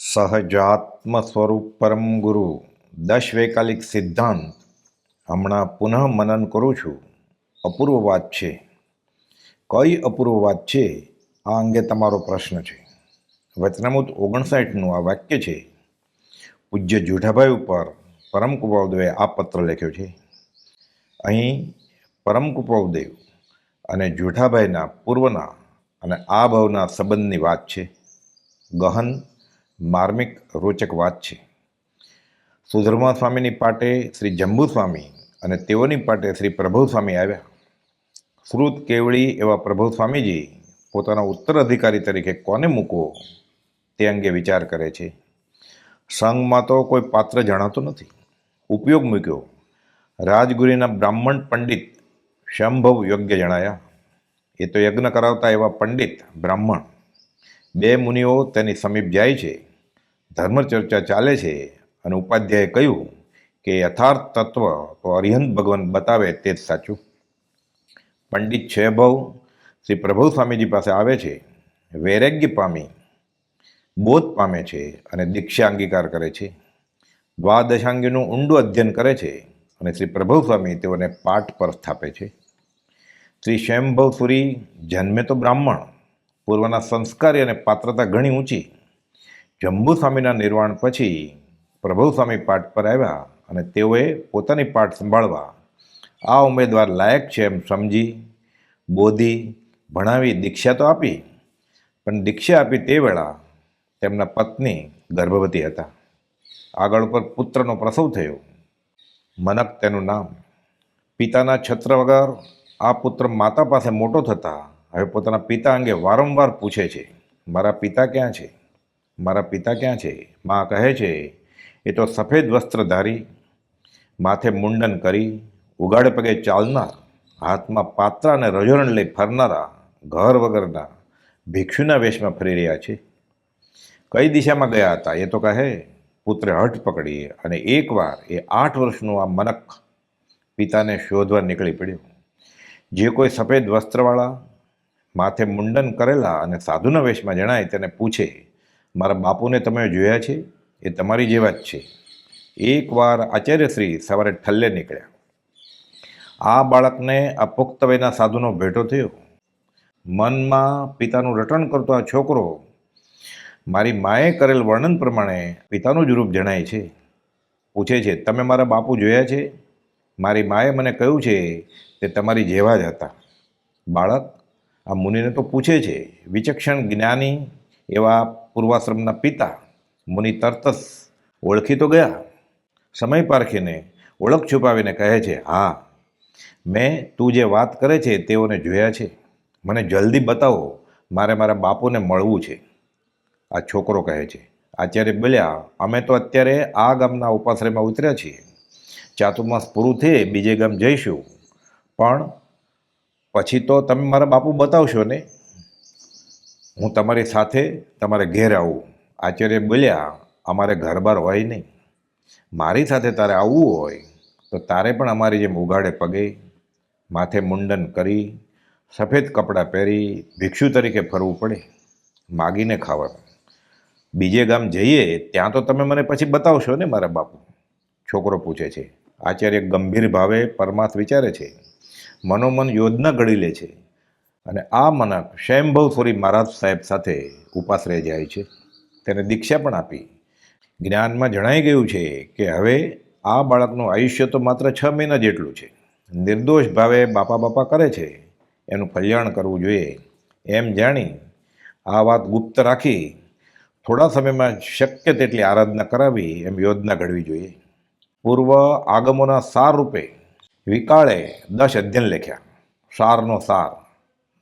સહજાત્મ સ્વરૂપ પરમ ગુરુ. દશ વૈકાલિક સિદ્ધાંત. હમણાં પુનઃ મનન કરું છું. અપૂર્વ વાત છે. કઈ અપૂર્વ વાત છે? આ અંગે તમારો પ્રશ્ન છે. વચનામૂત ઓગણસાઠનું આ વાક્ય છે. પૂજ્ય જુઠાભાઈ ઉપર પરમ કુપાવદેવે આ પત્ર લખ્યો છે. અહીં પરમ કુપાવદેવ અને જુઠાભાઈના પૂર્વના અને આ ભાવના સંબંધની વાત છે. ગહન માર્મિક રોચક વાત છે. સુધર્મા સ્વામીની પાટે શ્રી જંબુ સ્વામી અને તેઓની પાટે શ્રી પ્રભુ સ્વામી આવ્યા. શ્રુત કેવળી એવા પ્રભુ સ્વામીજી પોતાના ઉત્તરાધિકારી તરીકે કોને મૂકવો તે અંગે વિચાર કરે છે. સંઘમાં તો કોઈ પાત્ર જણાતું નથી. ઉપયોગ મૂક્યો. રાજગુરીના બ્રાહ્મણ પંડિત શંભવ યોગ્ય જણાયા. એ તો યજ્ઞ કરાવતા એવા પંડિત બ્રાહ્મણ. બે મુનિઓ તેની સમીપ જાય છે. ધર્મચર્ચા ચાલે છે અને ઉપાધ્યાયે કહ્યું કે યથાર્થ તત્વ તો અરિહંત ભગવાન બતાવે તે જ સાચું. પંડિત છે ભવ શ્રી પ્રભુ સ્વામીજી પાસે આવે છે, વૈરાગ્ય પામી, બોધ પામે છે અને દીક્ષા અંગીકાર કરે છે. દ્વાદશાંગીનું ઊંડું અધ્યયન કરે છે અને શ્રી પ્રભુ સ્વામી તેઓને પાઠ પર સ્થાપે છે. શ્રી શ્યંભવ સુરી જન્મે તો બ્રાહ્મણ, પૂર્વના સંસ્કારી અને પાત્રતા ઘણી ઊંચી જંબુ સ્વામીના નિર્વાણ પછી પ્રભુ સ્વામી પાઠ પર આવ્યા અને તેઓએ પોતાની પાઠ સંભાળવા આ ઉમેદવાર લાયક છે એમ સમજી, બોધી, ભણાવી દીક્ષા તો આપી, પણ દીક્ષા આપી તે વેળા તેમના પત્ની ગર્ભવતી હતા. આગળ પર પુત્રનો પ્રસવ થયો. મનક તેનું નામ, પિતાના છત્ર વગર આ પુત્ર માતા પાસે મોટો થતા હવે પોતાના પિતા અંગે વારંવાર પૂછે છે, મારા પિતા ક્યાં છે? મારા પિતા ક્યાં છે? મા કહે છે, એ તો સફેદ વસ્ત્ર ધારી, માથે મુંડન કરી, ઉગાડે પગે ચાલનાર, હાથમાં પાત્રા અને રજોરણ લઈ ફરનારા, ઘર વગરના ભિક્ષુના વેશમાં ફરી રહ્યા છે. કઈ દિશામાં ગયા હતા? એ તો કહે, પુત્રે હઠ પકડી અને એકવાર એ આઠ વર્ષનું આ મનક પિતાને શોધવા નીકળી પડ્યો. જે કોઈ સફેદ વસ્ત્રવાળા માથે મુંડન કરેલા અને સાધુના વેશમાં જણાય તેને પૂછે મારા બાપુને તમે જોયા છે? એ તમારી જેવા જ છે. એકવાર આચાર્યશ્રી સવારે ઠલ્લે નીકળ્યા. આ બાળકને આ પુખ્ત સાધુનો ભેટો થયો. મનમાં પિતાનું રટણ કરતો આ છોકરો મારી માએ કરેલ વર્ણન પ્રમાણે પિતાનું જ રૂપ જણાય છે. પૂછે છે, તમે મારા બાપુ જોયા છે? મારી માએ મને કહ્યું છે તે તમારી જેવા જ હતા. બાળક આ મુનિને તો પૂછે છે, વિચક્ષણ જ્ઞાની એવા પૂર્વાશ્રમના પિતા મુનિ તરતસ ઓળખી તો ગયા. સમય પારખીને ઓળખ છુપાવીને કહે છે, હા, મેં તું જે વાત કરે છે તેઓને જોયા છે. મને જલ્દી બતાવો, મારે મારા બાપુને મળવું છે. આ છોકરો કહે છે, આચાર્ય બોલ્યા, અમે તો અત્યારે આ ગામના ઉપાશ્રયમાં ઉતર્યા છીએ. ચાતુર્માસ પૂરું થઈ બીજે ગામ જઈશું. પણ પછી તો તમે મારા બાપુ બતાવશો ને? હું તમારી સાથે તમારે ઘેર આવું. આચાર્ય બોલ્યા, અમારે ઘર બાર હોય નહીં. મારી સાથે તારે આવવું હોય તો તારે પણ અમારી જેમ ઉઘાડે પગે, માથે મુંડન કરી, સફેદ કપડાં પહેરી ભિક્ષુ તરીકે ફરવું પડે, માગીને ખાવાનું. બીજે ગામ જઈએ ત્યાં તો તમે મને પછી બતાવશો ને મારા બાપુ. છોકરો પૂછે છે. આચાર્ય ગંભીર ભાવે પરમાર્થ વિચારે છે. મનોમન યોજના ઘડી લે છે. અને આ મનક સ્વયંભવ સુરી મહારાજ સાહેબ સાથે ઉપાશ્રય જાય છે. તેને દીક્ષા પણ આપી. જ્ઞાનમાં જણાઈ ગયું છે કે હવે આ બાળકનું આયુષ્ય તો માત્ર છ મહિના જેટલું છે. નિર્દોષ ભાવે બાપા બાપા કરે છે. એનું કલ્યાણ કરવું જોઈએ. એમ જાણી આ વાત ગુપ્ત રાખી થોડા સમયમાં શક્ય તેટલી આરાધના કરાવી એમ યોજના ઘડવી જોઈએ. પૂર્વ આગમોના સાર રૂપે વિકાળે દસ અધ્યયન લખ્યા. સારનો સાર.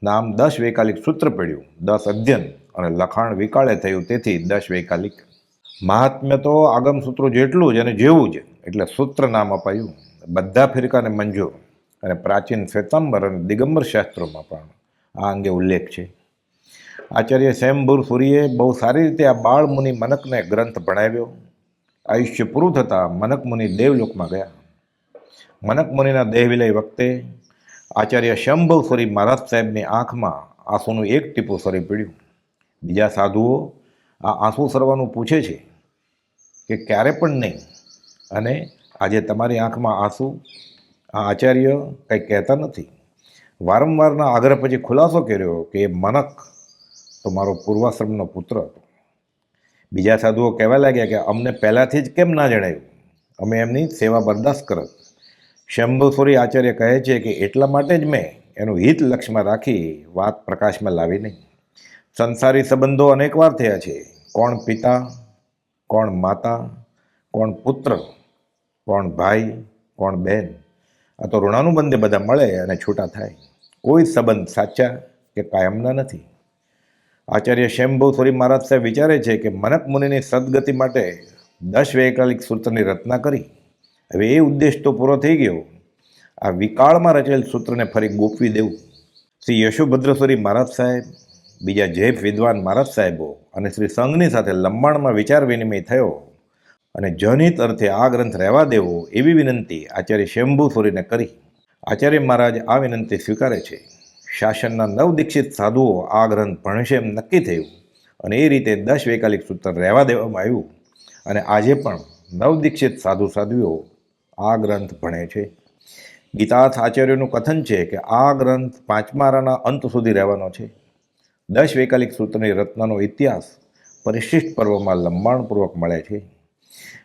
નામ દસ વૈકાલિક સૂત્ર પડ્યું, દસ અધ્યયન અને લખાણ વિકાળે થયું, તેથી દસ વૈકાલિક. મહાત્મ્ય તો આગમ સૂત્રો જેટલું જ અને જેવું જ, એટલે સૂત્ર નામ અપાયું. બધા ફિરકાને મંજૂર અને પ્રાચીન શ્વેતાંબર અને દિગંબર શાસ્ત્રોમાં પણ આ અંગે ઉલ્લેખ છે. આચાર્ય સ્વયંભૂર સૂરીએ બહુ સારી રીતે આ બાળ મુનિ મનકને ગ્રંથ ભણાવ્યો. આયુષ્ય પૂરું થતાં મનકમુનિ દેવલોકમાં ગયા. મનકમુનિના દેહવિલય દેહ વિલય વખતે આચાર્ય શંભવ સ્વરી મહારાજ સાહેબની આંખમાં આંસુનું એક ટીપું સરી પીડ્યું. બીજા સાધુઓ આ આંસુ સરવાનું પૂછે છે કે ક્યારે પણ નહીં. અને આજે તમારી આંખમાં આંસુ આ આચાર્ય કંઈ કહેતા નથી. વારંવારના આગ્રહ પછી ખુલાસો કર્યો કે એ મનક તો મારો પૂર્વાશ્રમનો પુત્ર હતો. બીજા સાધુઓ કહેવા લાગ્યા કે અમને પહેલાંથી જ કેમ ના જણાવ્યું અમે એમની સેવા બરદાસ્ત કરત. શંભુસુરી આચાર્ય કહે છે કે એટલા માટે જ મેં એનું હિત લક્ષ્યમાં રાખી વાત પ્રકાશમાં લાવી નહીં. સંસારી સંબંધો અનેકવાર થયા છે. કોણ પિતા, કોણ માતા, કોણ પુત્ર, કોણ ભાઈ, કોણ બહેન આ તો ઋણાનુબંધે બધા મળે અને છૂટા થાય. કોઈ સંબંધ સાચા કે કાયમના નથી. આચાર્ય શંભુ સોરી મહારાજ સાહેબ વિચારે છે કે મનક મુનિની સદગતિ માટે દસ વૈકલિક સૂત્રની રચના કરી. હવે એ ઉદ્દેશ તો પૂરો થઈ ગયો. આ વિકાળમાં રચેલ સૂત્રને ફરી ગોપવી દેવું. શ્રી યશોભદ્રેશ્વરી મહારાજ સાહેબ, બીજા જૈફ વિદ્વાન મહારાજ સાહેબો અને શ્રી સંઘની સાથે લંબાણમાં વિચાર વિનિમય થયો અને જનહિત અર્થે આ ગ્રંથ રહેવા દેવો એવી વિનંતી આચાર્ય શંભુ સોરીને કરી. આચાર્ય મહારાજ આ વિનંતી સ્વીકારે છે. શાસનના નવદીક્ષિત સાધુઓ આ ગ્રંથ ભણશે એમ નક્કી થયું અને એ રીતે દસ વૈકાલિક સૂત્ર રહેવા દેવામાં આવ્યું. અને આજે પણ નવદીક્ષિત સાધુ સાધ્વીઓ આ ગ્રંથ ભણે છે. ગીતાર્થ આચાર્યનું કથન છે કે આ ગ્રંથ પાંચમારાના અંત સુધી રહેવાનો છે. દસ વૈકાલિક સૂત્રની રત્નનો ઇતિહાસ પરિશિષ્ટ પર્વમાં લંબાણપૂર્વક મળે છે.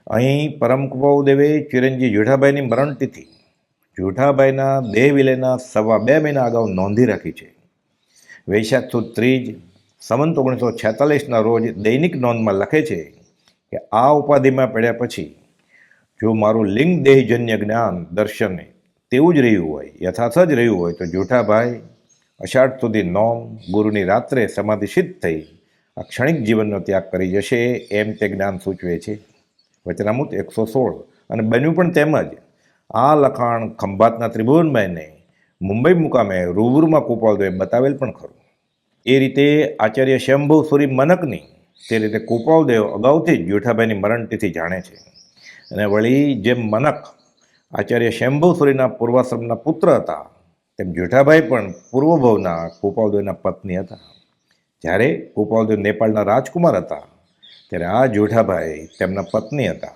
અહીં પરમ કુપાઉદેવે ચિરંજી જેઠાભાઈની મરણતિથિ, જેઠાભાઈના દેહ વિલયના સવા બે મહિના અગાઉ નોંધી રાખી છે. વૈશાખ સુદ ત્રીજ, સંવંત ઓગણીસો છેતાલીસના રોજ દૈનિક નોંધમાં લખે છે કે આ ઉપાધિમાં પડ્યા પછી જો મારું લિંગ દેહજન્ય જ્ઞાન દર્શન તેવું જ રહ્યું હોય, યથાર્થ જ રહ્યું હોય, તો જૂઠાભાઈ, અષાઢ સુધી નોમ, ગુરુની રાત્રે સમાધિસિદ્ધ થઈ, આ ક્ષણિક જીવનનો ત્યાગ કરી જશે એમ તે જ્ઞાન સૂચવે છે. વચનામૃત એકસો સોળ. અને બન્યું પણ તેમજ આ લખાણ ખંભાતના ત્રિભુવનભાઈને મુંબઈ મુકામે રૂબરૂમાં કુપાલદેવે બતાવેલ પણ ખરું. એ રીતે આચાર્ય શંભુ સુરી મનકની તે રીતે કુપાલદેવ અગાઉથી જ જેઠાભાઈની મરણતિથિ જાણે છે. અને વળી જેમ મનક આચાર્ય શંભુ સુરીના પૂર્વાશ્રમના પુત્ર હતા, તેમ જેઠાભાઈ પણ પૂર્વભવના કુપાલદેવના પત્ની હતા. જ્યારે કુપાલદેવ નેપાળના રાજકુમાર હતા, ત્યારે આ જેઠાભાઈ તેમના પત્ની હતા.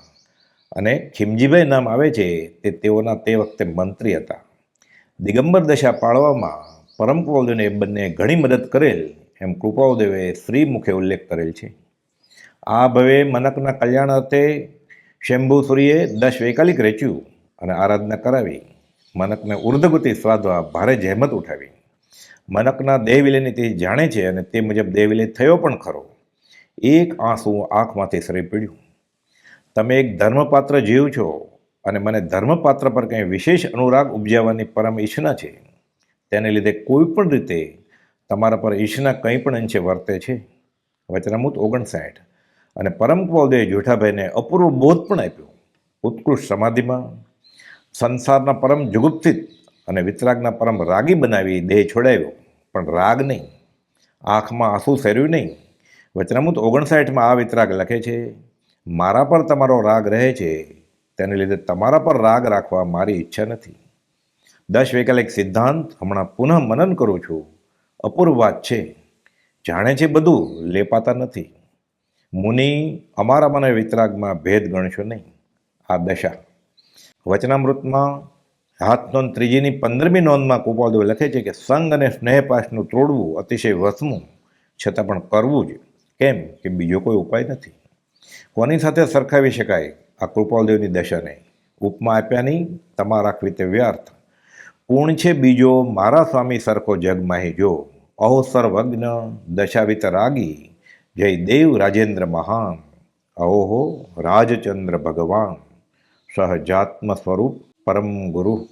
અને ખીમજીભાઈ નામ આવે છે તે તેઓના તે વખતે મંત્રી હતા. દિગંબર દશા પાળવામાં પરમ કુપાલદેવને બંને ઘણી મદદ કરેલ એમ કૃપાલદેવે શ્રી મુખે ઉલ્લેખ કરેલ છે. આ ભવે મનકના કલ્યાણ અર્થે શંભુસુરીએ દશ વૈકાલિક રચ્યું અને આરાધના કરાવી. મનકને ઉર્ધગતિ સ્વાદવા ભારે જહેમત ઉઠાવી. મનકના દેહવિલયની તે જાણે છે અને તે મુજબ દેહવિલય થયો પણ ખરો. એક આંસુ આંખમાંથી સરી પીડ્યું. તમે એક ધર્મપાત્ર જીવ છો અને મને ધર્મપાત્ર પર કંઈ વિશેષ અનુરાગ ઉપજાવવાની પરમ ઈચ્છના છે. તેને લીધે કોઈ પણ રીતે તમારા પર ઈચ્છના કંઈ પણ અંશે વર્તે છે. વચનામૂત ઓગણસાઠ. અને પરમ કૃપાલદેવે જેઠાભાઈને અપૂર્વ બોધ પણ આપ્યો. ઉત્કૃષ્ટ સમાધિમાં સંસારના પરમ જુગુપ્સિત અને વિતરાગના પરમ રાગી બનાવી દેહ છોડાવ્યો પણ રાગ નહીં. આંખમાં આંસુ સેર્યું નહીં. વચનામૃત ઓગણસાઠમાં આ વિતરાગ લખે છે, મારા પર તમારો રાગ રહે છે. તેને લીધે તમારા પર રાગ રાખવા મારી ઈચ્છા નથી. દસ વૈકલ્પિક સિદ્ધાંત હમણાં પુનઃ મનન કરું છું. અપૂર્વ વાત છે. જાણે છે બધું લેપાતા નથી. મુનિ અમારા મને વિતરાગમાં ભેદ ગણશો નહીં. આ દશા. વચનામૃતમાં હાથ નોંધ ત્રીજીની પંદરમી નોંધમાં કુપાલદેવ લખે છે કે સંગ અને સ્નેહપાશનું તોડવું અતિશય વસમું, છતાં પણ કરવું જ. કેમ? કે બીજો કોઈ ઉપાય નથી. કોની સાથે સરખાવી શકાય? આ કૃપાલદેવની દશાને. ઉપમા આપ્યાની તમા રાખવી તે વ્યર્થ. પૂર્ણ છે બીજો, મારા સ્વામી સરખો જગમાહી જો. અહો સર્વજ્ઞ દશાવિત રાગી જય દેવ રાજેન્દ્ર મહાન. અહોહો રાજચંદ્ર ભગવાન. સહજાત્મ સ્વરૂપ પરમ ગુરુ.